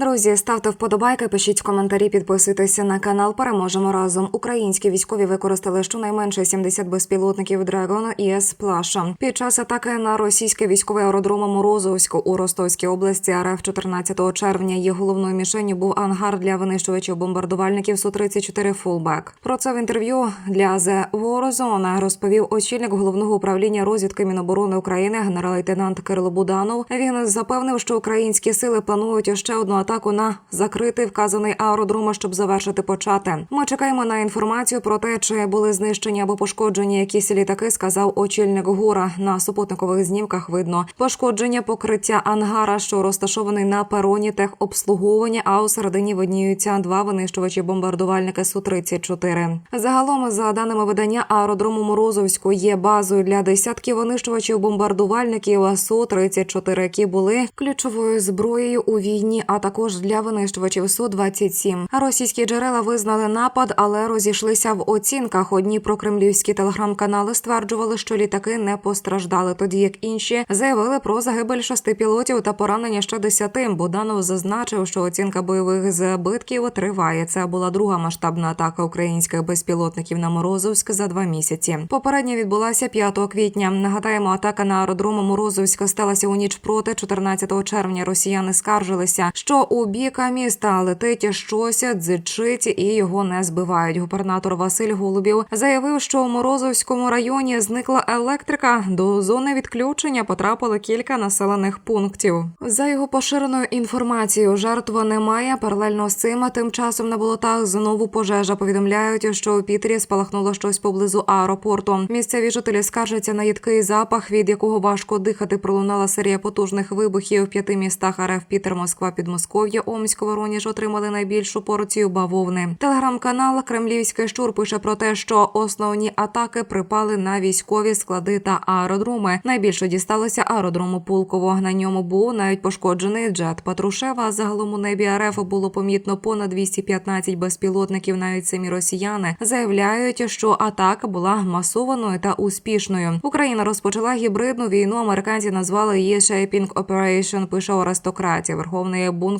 Друзі, ставте вподобайки, пишіть коментарі, підписуйтеся на канал. Переможемо разом. Українські військові використали щонайменше 70 безпілотників Dragon і С-Плаша. Під час атаки на російське військове аеродром Морозовську у Ростовській області РФ 14 червня. Їх головною мішенью був ангар для винищувачів бомбардувальників су 34 Фулбек. Про це в інтерв'ю для The Warzone розповів очільник головного управління розвідки Міноборони України генерал-лейтенант Кирило Буданов. Він запевнив, що українські сили планують ще одну атаку на закритий вказаний аеродром, щоб завершити почати. Ми чекаємо на інформацію про те, чи були знищені або пошкоджені якісь літаки. Сказав очільник ГУРа. На супутникових знімках видно пошкодження покриття ангара, що розташований на пероні техобслуговування. А у середині видніються два винищувачі бомбардувальники су 34 Загалом, за даними видання, аеродрому Морозовську є базою для десятків винищувачів бомбардувальників су 34 які були ключовою зброєю у війні, а також для винищувачів су 27 Російські джерела визнали напад, але розійшлися в оцінках. Одні прокремлівські телеграм-канали стверджували, що літаки не постраждали, тоді як інші заявили про загибель шести пілотів та поранення ще десяти. Буданов зазначив, що оцінка бойових збитків триває. Це була друга масштабна атака українських безпілотників на Морозовськ за два місяці. Попередня відбулася 5 квітня. Нагадаємо, атака на аеродром Морозовська сталася у ніч проти 14 червня. Росіяни скаржилися, що у бік міста летить щось, дзичить і його не збивають. Губернатор Василь Голубів заявив, що у Морозовському районі зникла електрика. До зони відключення потрапили кілька населених пунктів. За його поширеною інформацією, жертв немає. Паралельно з цим тим часом на болотах знову пожежа. Повідомляють, що у Пітері спалахнуло щось поблизу аеропорту. Місцеві жителі скаржаться на їдкий запах, від якого важко дихати. Пролунала серія потужних вибухів в п'яти містах РФ Пітер, Москва, Підмосков'я, Омськ, Воронеж отримали найбільшу порцію бавовни. Телеграм-канал Кремлівський щур пише про те, що основні атаки припали на військові склади та аеродроми. Найбільше дісталося аеродрому Пулково. На ньому був навіть пошкоджений джет Патрушева. Загалом у небі РФ було помітно понад 215 безпілотників. Навіть самі росіяни заявляють, що атака була масованою та успішною. Україна розпочала гібридну війну. Американці назвали її Shaping Operation, Пише аристократія. Верховний бункерокомандувач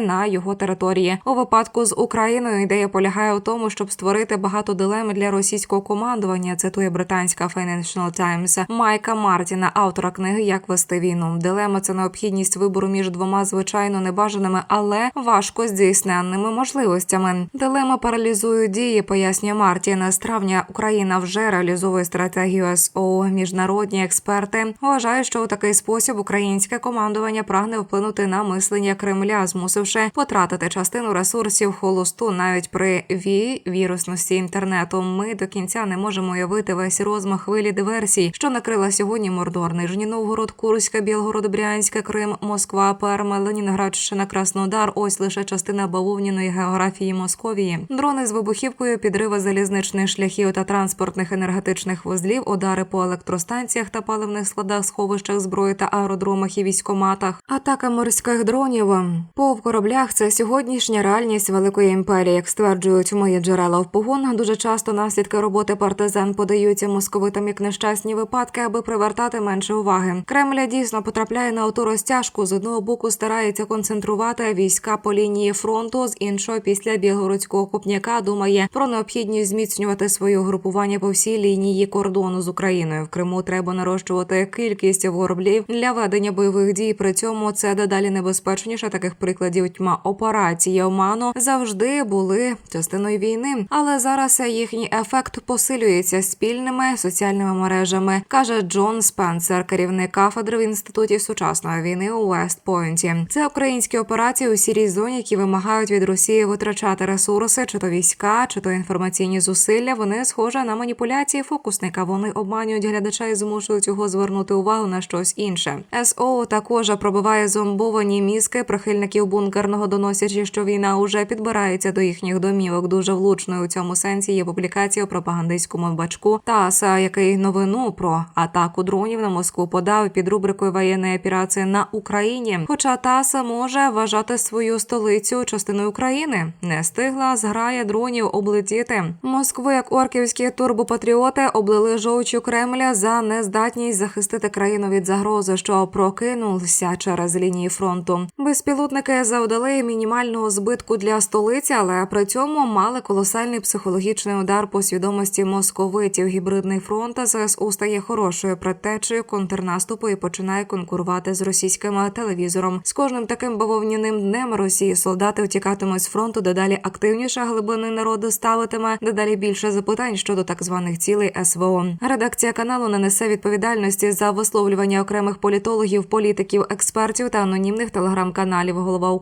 приховати загибель понад 400 тисяч своїх солдатів на його території. У випадку з Україною ідея полягає у тому, щоб створити багато дилем для російського командування. Цитує британська Financial Times Майка Мартіна, автора книги Як вести війну. Дилема це необхідність вибору між двома звичайно небажаними, але важко здійсненними можливостями. Дилема паралізує дії, пояснює Мартін. З травня Україна вже реалізовує стратегію СО. Міжнародні експерти вважають, що у такий спосіб українське командування прагне вплинути на мислення Кремля, змусивши потратити частину ресурсів холосту навіть при вії вірусності інтернету. Ми до кінця не можемо уявити весь розмах хвилі диверсій, що накрила сьогодні Мордор, Нижній Новгород, Курська, Білгород, Брянська, Крим, Москва, Перма, Ленінградщина, Краснодар. Ось лише частина бавовняної географії Московії. Дрони з вибухівкою, підриви залізничних шляхів та транспортних енергетичних вузлів, удари по електростанціях та паливних складах, сховищах зброї та аеродромах і військоматах. Атака морських дронів по в кораблях це сьогоднішня реальність великої імперії. Як стверджують мої джерела в погон, дуже часто наслідки роботи партизан подаються московитам як нещасні випадки, аби привертати менше уваги. Кремля дійсно потрапляє на оту розтяжку. З одного боку старається концентрувати війська по лінії фронту, з іншого після білгородського купняка думає про необхідність зміцнювати своє групування по всій лінії кордону з Україною. В Криму треба нарощувати кількість кораблів для ведення бойових дій. При цьому це дедалі небезпечніше. Таких прикладів тьма операції Оману завжди були частиною війни, але зараз їхній ефект посилюється спільними соціальними мережами, каже Джон Спенсер, керівник кафедри в інституті сучасної війни у Вестпойнті. Це українські операції у сірій зоні, які вимагають від Росії витрачати ресурси, чи то війська, чи то інформаційні зусилля. Вони схожі на маніпуляції фокусника. Вони обманюють глядача і змушують його звернути увагу на щось інше. СО також пробиває зомбовані мізки прихильників бункерного доносячи, що війна уже підбирається до їхніх домівок. Дуже влучною у цьому сенсі є публікація у пропагандистському бачку ТАСА, який новину про атаку дронів на Москву подав під рубрикою воєнної операції на Україні. Хоча ТАСА може вважати свою столицю частиною України, не стигла зграя дронів облетіти Москву, як орківські турбопатріоти облили жовчу Кремля за нездатність захистити країну від загрози, що прокинулся через лінії фронту. Безпілотники завдали мінімального збитку для столиці, але при цьому мали колосальний психологічний удар по свідомості московитів. Гібридний фронт ЗСУ стає хорошою предтечею контрнаступу і починає конкурувати з російським телевізором. З кожним таким бавовняним днем Росії солдати втікатимуть з фронту. Дедалі активніше глибини народу ставитиме дедалі більше запитань щодо так званих цілей СВО. Редакція каналу не несе відповідальності за висловлювання окремих політологів, політиків, експертів та анонімних телеграм-каналів. Голова